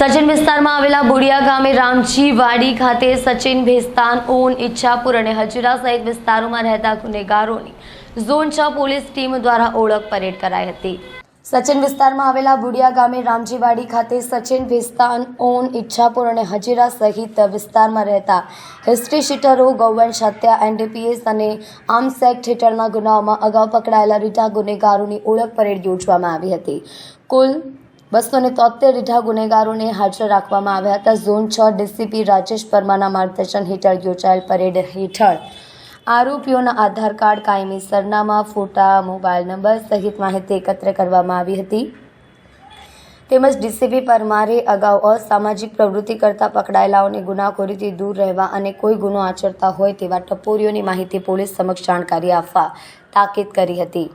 સચિન વિસ્તારમાં આવેલા બોડિયા ગામે રામજી ખાતે સચિન ભેસ્તાન ઓન ઈચ્છાપુર અને હજીરા સહિત વિસ્તારોમાં રહેતા ગુનેગારોની ઝોન છ પોલીસ ટીમ દ્વારા ઓળખ પરેડ કરાઈ હતી. સચિન વિસ્તારમાં આવેલા બુડિયા ગામે રામજીવાડી ખાતે સચિન ભેસ્તાન ઓન ઈચ્છાપુર અને હજીરા સહિત વિસ્તારમાં રહેતા હિસ્ટ્રી શીટરો, ગૌવંશ હત્યા, એનડીપીએસ અને આર્મ્સ એક્ટ હેઠળના ગુનાઓમાં અગાઉ પકડાયેલા રીટા ગુનેગારોની ઓળખ પરેડ યોજવામાં આવી હતી. કુલ બસો ને તોતેર રીઢા ગુનેગારોને હાજર રાખવામાં આવ્યા હતા. ઝોન છ ડીસીપી રાજેશ પરમાના માર્ગદર્શન હેઠળ યોજાયેલ પરેડ હેઠળ આરોપીઓના આધાર કાર્ડ કાયમી સરનામા, ફોટા, મોબાઈલ નંબર સહિત માહિતી એકત્ર કરવામાં આવી હતી. તેમજ ડીસીપી પરમારે અગાઉ અસામાજિક પ્રવૃત્તિ કરતા પકડાયેલાઓને ગુનાખોરીથી દૂર રહેવા અને કોઈ ગુનો આચરતા હોય તેવા ટપોરીઓની માહિતી પોલીસ સમક્ષ જાણકારી આપવા તાકીદ કરી હતી.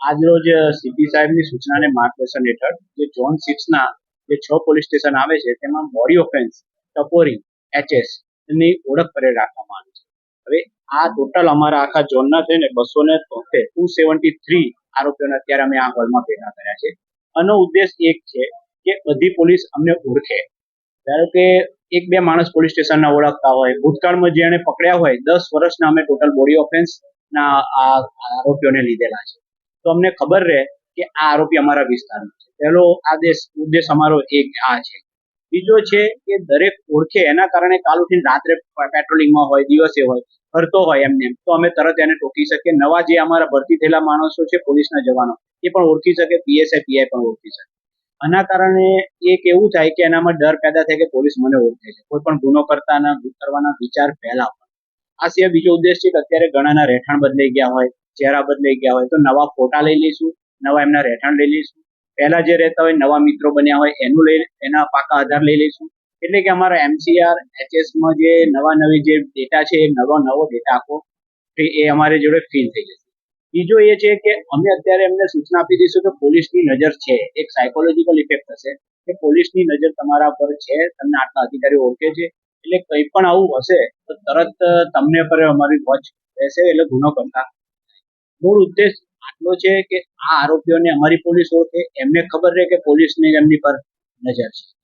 આજરોજ સીપી સાહેબની સૂચનાને માર્ગદર્શન હેઠળ જે ઝોન સિક્સના જે છ પોલીસ સ્ટેશન આવે છે, તેમાં બોડી ઓફેન્સ ટપોરી એચએસની ઓળખ પરેડ રાખવામાં આવી છે. હવે આ ટોટલ અમારા આખા ઝોનના છે ને બસો ને તોતેર ટુ સેવન્ટી થ્રી આરોપીઓને અત્યારે અમે આ હોલમાં ભેગા કર્યા છે. આનો ઉદ્દેશ એક છે કે બધી પોલીસ અમને ઓળખે. ધારો કે એક બે માણસ પોલીસ સ્ટેશનના ઓળખતા હોય, ભૂતકાળમાં જેને પકડ્યા હોય, દસ વર્ષના અમે ટોટલ બોડી ઓફેન્સ ના આ આરોપીઓને લીધેલા છે. તો અમને ખબર રહે કે આ આરોપી અમારા વિસ્તારનો છે. પહેલો આદેશ, ઉદ્દેશ અમારો એક આ છે. બીજો છે કે દરેક ઓળખે, એના કારણે કાલ ઉઠીને રાત્રે પેટ્રોલિંગમાં હોય, દિવસે હોય, ફરતો હોય એમને એમ. તો અમે તરત એને ટોકી શકીએ. નવા જે અમારા ભરતી થયેલા માણસો છે, પોલીસના જવાનો, એ પણ ઓળખી શકે, પીએસઆઈ, પીઆઈ પણ ઓળખી શકે. આના કારણે એક એવું થાય કે એનામાં ડર પેદા થાય કે પોલીસ મને ઓળખે છે. કોઈ પણ ગુનો કરતાના કરવાના વિચાર પહેલા આ સિવાય બીજો ઉદ્દેશ છે કે અત્યારે ઘણાના રહેઠાણ બદલાઈ ગયા હોય ચહેરા બદલાઈ ગયા હોય તો નવા ફોટા લઈ લઈશું, નવા એમના રહેઠાણ લઈ લઈશું. પહેલા જે રહેતા હોય નવા મિત્રો બન્યા હોય એનું લઈ, એના પાકા આધાર લઈ લઈશું. એટલે કે અમારા એમસીઆર એચએસમાં જે નવા નવી જે ડેટા છે એ નવો નવો ડેટા આખો એ અમારી જોડે ફીલ થઈ જશે. બીજો એ છે કે અમે અત્યારે એમને સૂચના આપી દઈશું કે પોલીસની નજર છે. એક સાયકોલોજીકલ ઇફેક્ટ થશે કે પોલીસની નજર તમારા પર છે, તમને આટલા અધિકારીઓ ઓળખે છે. એટલે કંઈ પણ આવું હશે તો તરત તમને પર અમારી વોચ રહેશે, એટલે ગુનો કરતા. મૂળ ઉદ્દેશ આટલો છે કે આ આરોપીઓને અમારી પોલીસ ઓળખે. એમને ખબર રહે કે પોલીસને એમની પર નજર છે.